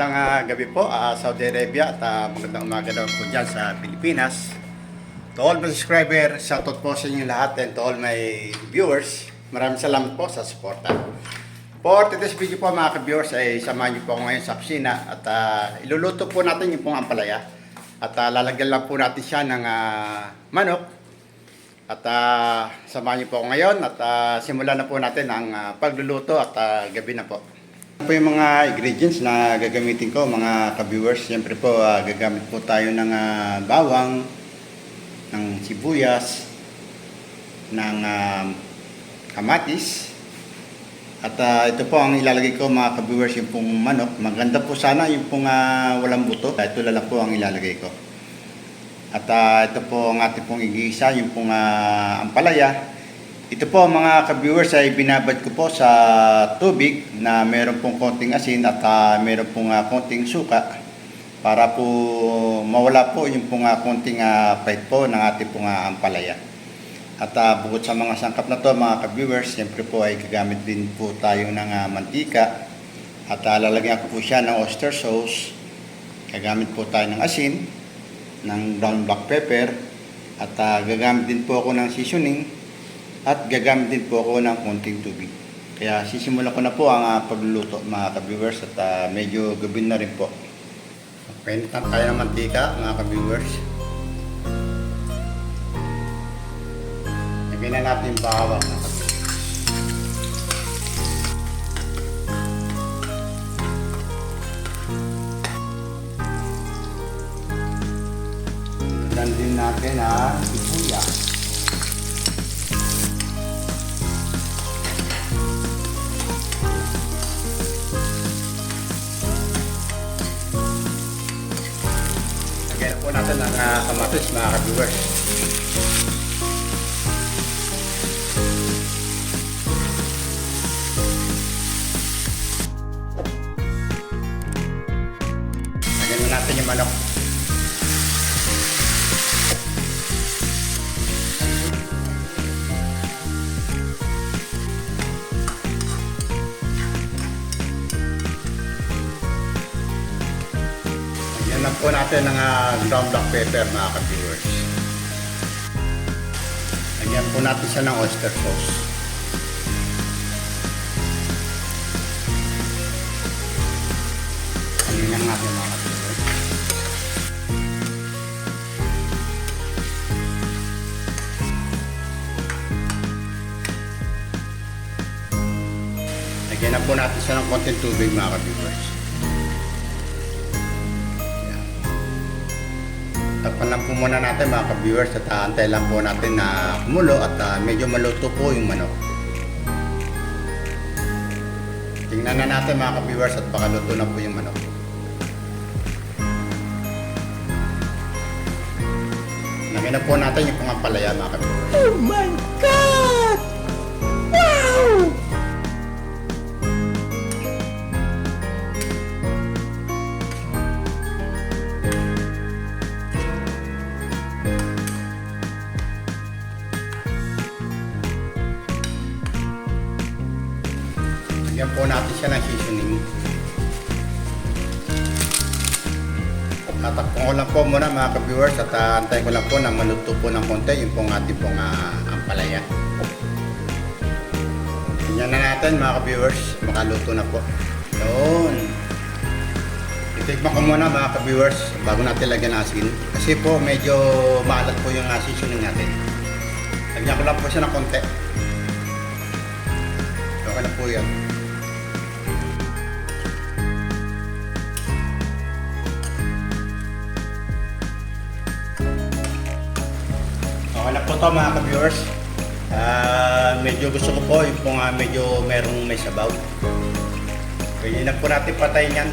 gabi po, ah, Saudi Arabia at ah, magandang umaga daw po dyan sa Pilipinas. To all my subscriber, shoutout po sa inyo lahat and to all my viewers, maraming salamat po sa suporta. For today's video po mga ka-viewers ay samahan niyo po ako ngayon sa kusina at ah, iluluto po natin yung pong ampalaya at ah, lalagyan lang po natin siya ng ah, manok at ah, samahan niyo po ako ngayon at ah, simulan na po natin ang ah, pagluluto at ah, gabi na po. Po yung mga ingredients na gagamitin ko mga ka-viewers. Siyempre po ah, gagamit po tayo ng ah, bawang, ng sibuyas, ng ah, kamatis. At ah, ito po ang ilalagay ko mga ka-viewers yung pong manok. Maganda po sana yung pong ah, walang buto. Ito lang po ang ilalagay ko. At ah, ito po ang ating pong igisa, yung pong ah, ampalaya. Ito po mga ka-viewers ay binabad ko po sa tubig na meron pong konting asin at ah, meron pong ah, konting suka para po mawala po yung pong ah, konting uh, pait po ng ating pong ah, ampalaya. At ah, bukod sa mga sangkap na to mga ka-viewers, siyempre po ay gagamit din po tayo ng ah, mantika at ah, lalagyan ko po siya ng oyster sauce. Gagamit po tayo ng asin, ng brown black pepper at ah, gagamit din po ako ng seasoning at gagamit din po ako ng konting tubig. Kaya sisimulan ko na po ang ah, pagluluto mga ka-viewers at ah, medyo gabi na rin po. Painit tayo ng mantika mga ka-viewers. Lagyan na natin yung bawang mga ka-viewers. Din natin ang sibuyas. Lagyan po natin ang uh, kamatis mga ka-viewers. Lagyan natin yung manok. Lang po natin ng uh, ground black pepper mga ka-viewers. Lagyan po natin siya ng oyster sauce. Lagyan lang natin mga ka-viewers. Lagyan na po natin siya ng konting tubig mga ka-viewers. Takpan lang po muna natin mga ka-viewers at ah, antay lang po natin na kumulo at ah, medyo maluto po yung manok. Tingnan na natin mga ka-viewers at baka luto na po yung manok. Lagyan na po natin yung pangampalaya mga ka-viewers. Oh my po natin siya ng seasoning. Tatakpon ko lang po muna mga ka-viewers at uh, antayin ko lang po na maluto po ng konti yung pong ating pong ah, ampalaya. Tingnan na natin mga ka-viewers, makaluto na po. Yun. Itikman ko muna mga ka-viewers bago natin lagyan asin. Kasi po medyo maalat po yung uh, seasoning natin. Lagyan ko lang po siya ng konti. Okay na po yan. To mga ka-viewers. Ah, medyo gusto ko po yung po nga medyo merong may sabaw. Pwede na po natin patayin yan.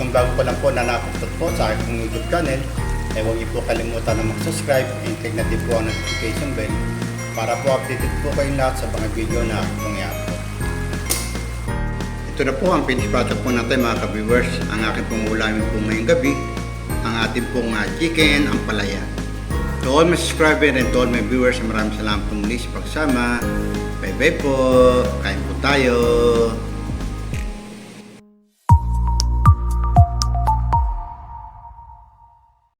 Kung bago pa lang po na nakapot po sa aking YouTube channel, eh huwag niyo po kalimutan na mag-subscribe and click na din po ang notification bell para po updated po kayong lahat sa mga video na i-upload. Ito na po ang product po natin mga ka-viewers. Ang aking pong ulamin po ngayong gabi, ang ating pong ah, chicken, ang palaya. To all my subscriber and to all my viewers, maraming salamat po muli sa pagsama. Bye-bye po. Kain po tayo.